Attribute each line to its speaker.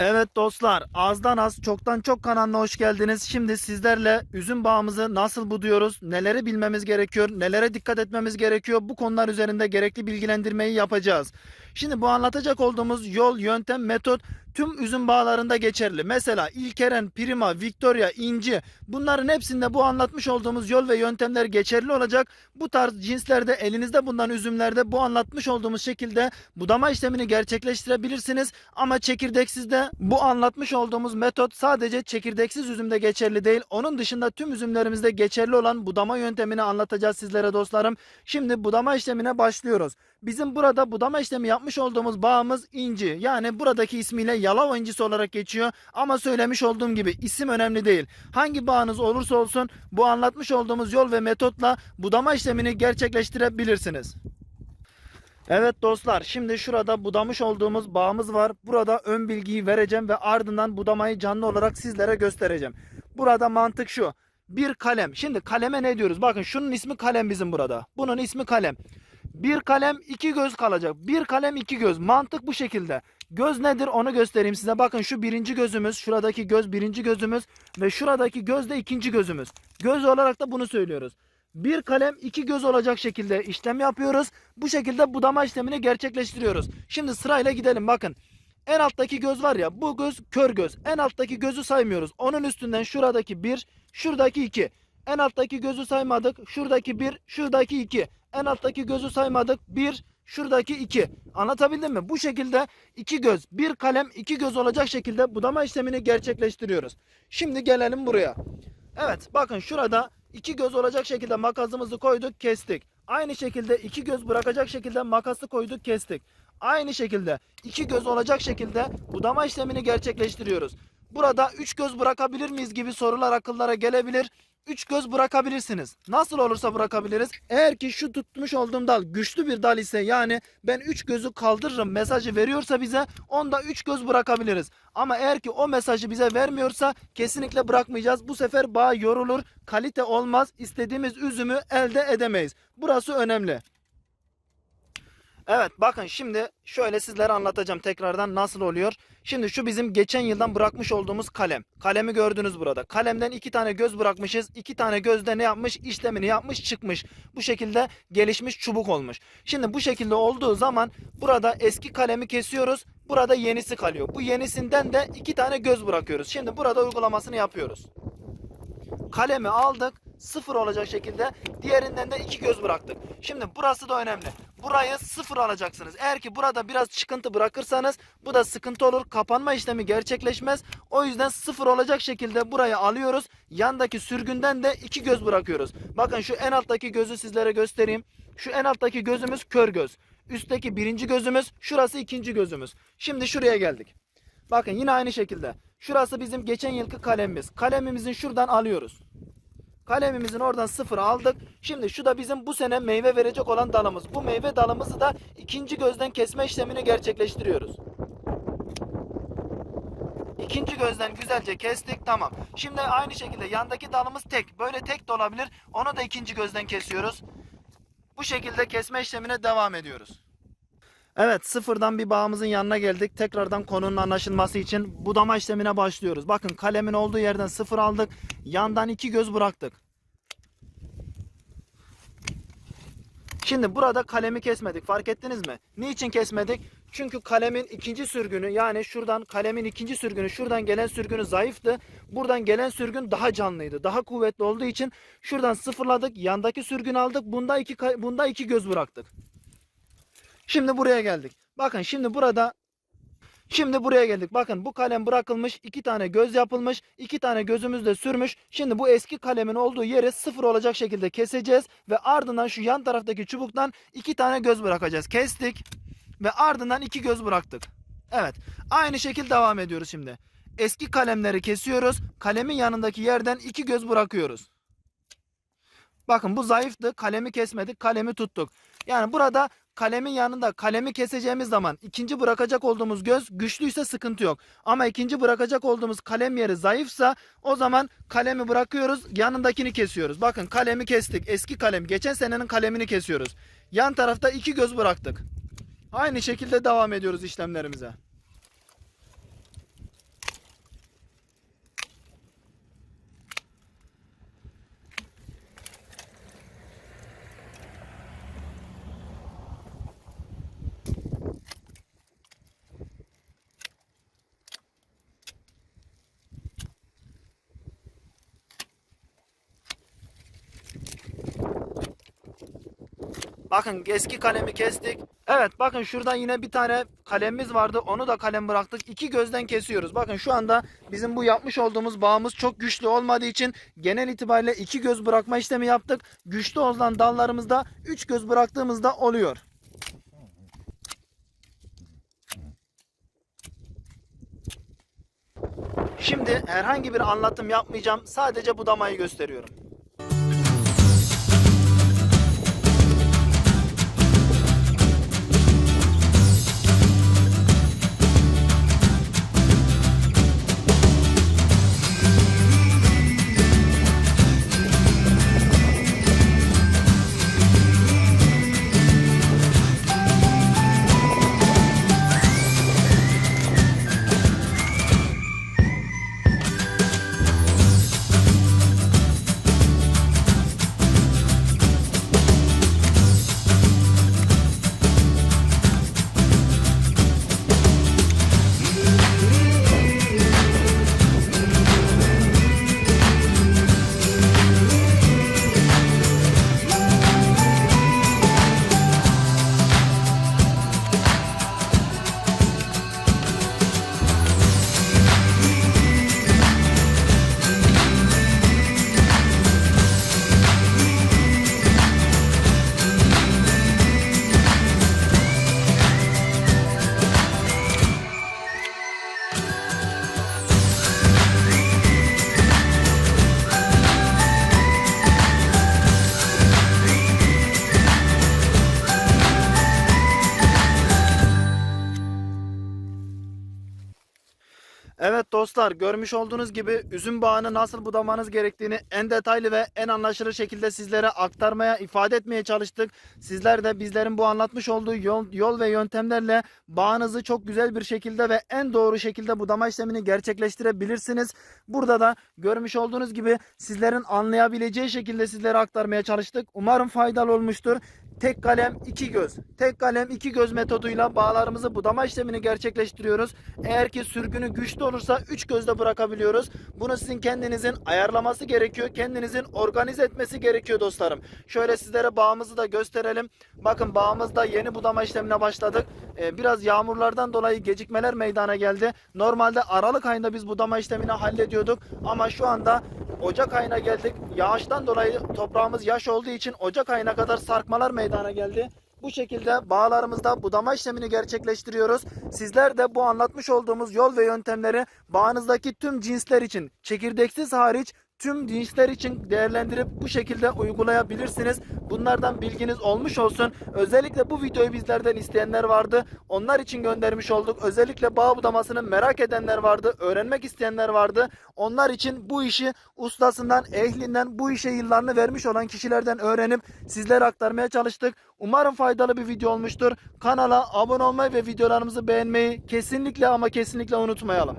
Speaker 1: Evet dostlar, azdan az, çoktan çok kanalına hoş geldiniz. Şimdi sizlerle üzüm bağımızı nasıl buduyoruz, neleri bilmemiz gerekiyor, nelere dikkat etmemiz gerekiyor, bu konular üzerinde gerekli bilgilendirmeyi yapacağız. Şimdi bu anlatacak olduğumuz yol, yöntem, metot tüm üzüm bağlarında geçerli. Mesela İlkeren, Prima, Victoria, İnci bunların hepsinde bu anlatmış olduğumuz yol ve yöntemler geçerli olacak. Bu tarz cinslerde elinizde bulunan üzümlerde bu anlatmış olduğumuz şekilde budama işlemini gerçekleştirebilirsiniz. Ama çekirdeksizde bu anlatmış olduğumuz metot sadece çekirdeksiz üzümde geçerli değil. Onun dışında tüm üzümlerimizde geçerli olan budama yöntemini anlatacağız sizlere dostlarım. Şimdi budama işlemine başlıyoruz. Bizim burada budama işlemi yapmış olduğumuz bağımız inci. Yani buradaki ismiyle Yalova incisi olarak geçiyor. Ama söylemiş olduğum gibi isim önemli değil. Hangi bağınız olursa olsun bu anlatmış olduğumuz yol ve metotla budama işlemini gerçekleştirebilirsiniz. Evet dostlar şimdi şurada budamış olduğumuz bağımız var. Burada ön bilgiyi vereceğim ve ardından budamayı canlı olarak sizlere göstereceğim. Burada mantık şu. Bir kalem. Şimdi kaleme ne diyoruz? Bakın şunun ismi kalem bizim burada. Bunun ismi kalem. Bir kalem iki göz kalacak. Bir kalem iki göz. Mantık bu şekilde. Göz nedir onu göstereyim size. Bakın şu birinci gözümüz. Şuradaki göz birinci gözümüz. Ve şuradaki göz de ikinci gözümüz. Göz olarak da bunu söylüyoruz. Bir kalem iki göz olacak şekilde işlem yapıyoruz. Bu şekilde budama işlemini gerçekleştiriyoruz. Şimdi sırayla gidelim bakın. En alttaki göz var ya bu göz kör göz. En alttaki gözü saymıyoruz. Onun üstünden şuradaki bir, şuradaki iki. En alttaki gözü saymadık. Şuradaki bir, şuradaki iki. En alttaki gözü saymadık. Bir, şuradaki iki. Anlatabildim mi? Bu şekilde iki göz, bir kalem, iki göz olacak şekilde budama işlemini gerçekleştiriyoruz. Şimdi gelelim buraya. Evet bakın şurada iki göz olacak şekilde makasımızı koyduk kestik. Aynı şekilde iki göz bırakacak şekilde makası koyduk kestik. Aynı şekilde iki göz olacak şekilde budama işlemini gerçekleştiriyoruz. Burada üç göz bırakabilir miyiz gibi sorular akıllara gelebilir. Üç göz bırakabilirsiniz. Nasıl olursa bırakabiliriz. Eğer ki şu tutmuş olduğum dal güçlü bir dal ise yani ben üç gözü kaldırırım mesajı veriyorsa bize onda üç göz bırakabiliriz. Ama eğer ki o mesajı bize vermiyorsa kesinlikle bırakmayacağız. Bu sefer bağ yorulur, kalite olmaz, istediğimiz üzümü elde edemeyiz. Burası önemli. Evet bakın şimdi şöyle sizlere anlatacağım tekrardan nasıl oluyor. Şimdi şu bizim geçen yıldan bırakmış olduğumuz kalem. Kalemi gördünüz burada. Kalemden iki tane göz bırakmışız. İki tane gözde ne yapmış? İşlemini yapmış çıkmış. Bu şekilde gelişmiş çubuk olmuş. Şimdi bu şekilde olduğu zaman burada eski kalemi kesiyoruz. Burada yenisi kalıyor. Bu yenisinden de iki tane göz bırakıyoruz. Şimdi burada uygulamasını yapıyoruz. Kalemi aldık. Sıfır olacak şekilde diğerinden de iki göz bıraktık. Şimdi burası da önemli. Burayı sıfır alacaksınız. Eğer ki burada biraz çıkıntı bırakırsanız bu da sıkıntı olur. Kapanma işlemi gerçekleşmez. O yüzden sıfır olacak şekilde burayı alıyoruz. Yandaki sürgünden de iki göz bırakıyoruz. Bakın şu en alttaki gözü sizlere göstereyim. Şu en alttaki gözümüz kör göz. Üstteki birinci gözümüz, şurası ikinci gözümüz. Şimdi şuraya geldik. Bakın yine aynı şekilde. Şurası bizim geçen yılki kalemimiz. Kalemimizin şuradan alıyoruz. Kalemimizin oradan sıfır aldık. Şimdi şu da bizim bu sene meyve verecek olan dalımız. Bu meyve dalımızı da ikinci gözden kesme işlemini gerçekleştiriyoruz. İkinci gözden güzelce kestik. Tamam. Şimdi aynı şekilde yandaki dalımız tek. Böyle tek de olabilir. Onu da ikinci gözden kesiyoruz. Bu şekilde kesme işlemine devam ediyoruz. Evet sıfırdan bir bağımızın yanına geldik. Tekrardan konunun anlaşılması için budama işlemine başlıyoruz. Bakın kalemin olduğu yerden sıfır aldık. Yandan iki göz bıraktık. Şimdi burada kalemi kesmedik. Fark ettiniz mi? Niçin kesmedik? Çünkü kalemin ikinci sürgünü yani şuradan kalemin ikinci sürgünü şuradan gelen sürgünü zayıftı. Buradan gelen sürgün daha canlıydı. Daha kuvvetli olduğu için şuradan sıfırladık. Yandaki sürgünü aldık. Bunda iki, bunda iki göz bıraktık. Şimdi buraya geldik. Bakın şimdi burada Şimdi buraya geldik. Bakın bu kalem bırakılmış. iki tane göz yapılmış. iki tane gözümüz de sürmüş. Şimdi bu eski kalemin olduğu yeri sıfır olacak şekilde keseceğiz. Ve ardından şu yan taraftaki çubuktan iki tane göz bırakacağız. Kestik. Ve ardından iki göz bıraktık. Evet. Aynı şekilde devam ediyoruz şimdi. Eski kalemleri kesiyoruz. Kalemin yanındaki yerden iki göz bırakıyoruz. Bakın bu zayıftı. Kalemi kesmedik. Kalemi tuttuk. Yani burada kalemin yanında kalemi keseceğimiz zaman ikinci bırakacak olduğumuz göz güçlüyse sıkıntı yok. Ama ikinci bırakacak olduğumuz kalem yeri zayıfsa o zaman kalemi bırakıyoruz yanındakini kesiyoruz. Bakın kalemi kestik. Eski kalem geçen senenin kalemini kesiyoruz. Yan tarafta iki göz bıraktık. Aynı şekilde devam ediyoruz işlemlerimize. Bakın eski kalemi kestik. Evet bakın şurada yine bir tane kalemimiz vardı. Onu da kalem bıraktık. İki gözden kesiyoruz. Bakın şu anda bizim bu yapmış olduğumuz bağımız çok güçlü olmadığı için genel itibariyle iki göz bırakma işlemi yaptık. Güçlü olan dallarımızda üç göz bıraktığımızda oluyor. Şimdi herhangi bir anlatım yapmayacağım. Sadece budamayı gösteriyorum. Evet dostlar görmüş olduğunuz gibi üzüm bağını nasıl budamanız gerektiğini en detaylı ve en anlaşılır şekilde sizlere aktarmaya, ifade etmeye çalıştık. Sizler de bizlerin bu anlatmış olduğu yol, yol ve yöntemlerle bağınızı çok güzel bir şekilde ve en doğru şekilde budama işlemini gerçekleştirebilirsiniz. Burada da görmüş olduğunuz gibi sizlerin anlayabileceği şekilde sizlere aktarmaya çalıştık. Umarım faydalı olmuştur. Tek kalem iki göz. Tek kalem iki göz metoduyla bağlarımızı budama işlemini gerçekleştiriyoruz. Eğer ki sürgünü güçlü olursa üç gözle bırakabiliyoruz. Bunu sizin kendinizin ayarlaması gerekiyor. Kendinizin organize etmesi gerekiyor dostlarım. Şöyle sizlere bağımızı da gösterelim. Bakın bağımızda yeni budama işlemine başladık. Ee, biraz yağmurlardan dolayı gecikmeler meydana geldi. Normalde Aralık ayında biz budama işlemini hallediyorduk. Ama şu anda Ocak ayına geldik. Yağıştan dolayı toprağımız yaş olduğu için Ocak ayına kadar sarkmalar meydana geldi. Bu şekilde bağlarımızda budama işlemini gerçekleştiriyoruz. Sizler de bu anlatmış olduğumuz yol ve yöntemleri bağınızdaki tüm cinsler için çekirdeksiz hariç tüm cinsler için değerlendirip bu şekilde uygulayabilirsiniz. Bunlardan bilginiz olmuş olsun. Özellikle bu videoyu bizlerden isteyenler vardı. Onlar için göndermiş olduk. Özellikle bağ budamasını merak edenler vardı. Öğrenmek isteyenler vardı. Onlar için bu işi ustasından, ehlinden, bu işe yıllarını vermiş olan kişilerden öğrenip sizlere aktarmaya çalıştık. Umarım faydalı bir video olmuştur. Kanala abone olmayı ve videolarımızı beğenmeyi kesinlikle ama kesinlikle unutmayalım.